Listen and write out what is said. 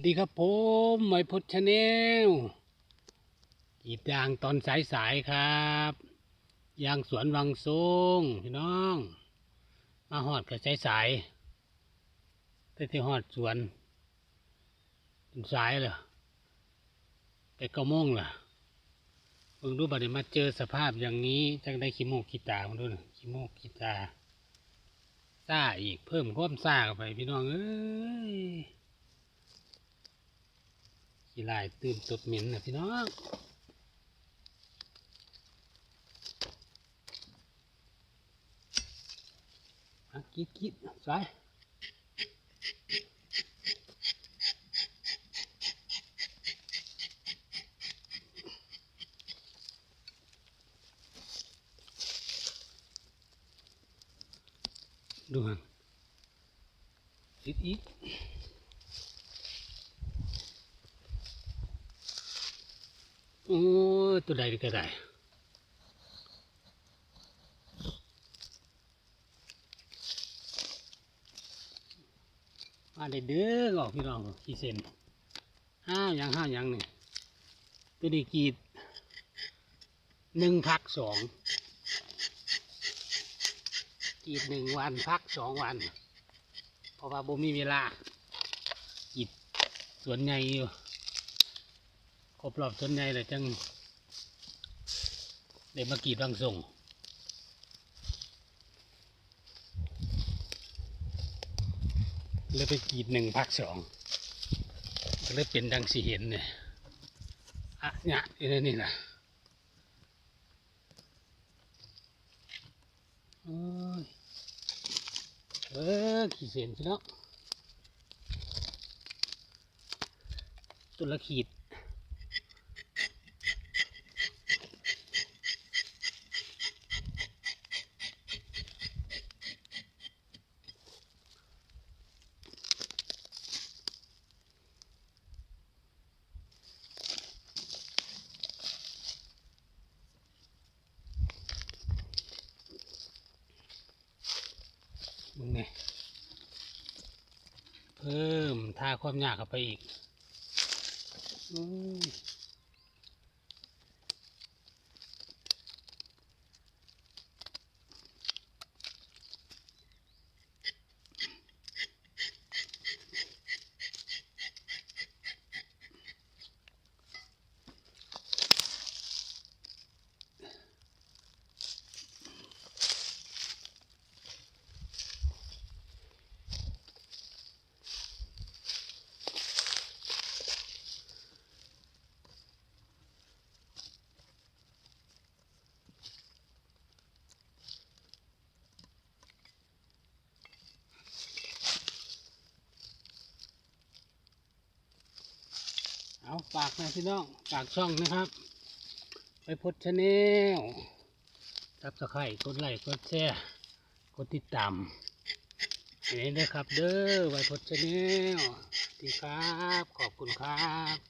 สวัสดีครับผมหมพุทธชาแนลกีดยางตอนสายๆครับ ยางสวนวังทรงพี่น้อง มาหอดกับสายๆแต่ที่หอดสวนเป็นสายเหรอไปกระโมงเหรอเพิ่งรู้บัดนี้มาเจอสภาพอย่างนี้จังได้ขี้โมกขี้ตามาด้วยนะขี้โมกขี้ตาซ่าอีกเพิ่มความซ่าเข้าไปพี่น้องเอ้ย ขี้ลายตื่นตดเหม็นนะพี่น้องมากิดกิดสายดูหันอีกอีก โอ้ยตัวใดก็ได้มาได้เด้อออกพี่น้องกี่เซนห้าอย่างห้าอย่างนี่ตัวนี้กีดหนึ่งพักสองกีดหนึ่งวันพักสองวัน เพราะว่าบ่มีเวลากีดสวนใหญ่อยู่ ครบรอบส่วนใหญ่เลยจังได้มากรีดบางส่งเลยไปกรีดหนึ่งพักสองก็เลยเป็นดังสีเห็นเนี่ยอะเนี่ยนี่นี่นะโอ้ยเออขีดเส้นสิเนาะตัวละขีด มึงเนี่ยเพิ่มท่าความยากเข้าไปอีก เอาฝากนะพี่น้องฝากช่องนะครับ ไปพดชาแนลทับสไครกดไลค์กดแชร์กดติดตามนี่นะครับเด้อไว้พดชาแนลดีครับ ขอบคุณครับ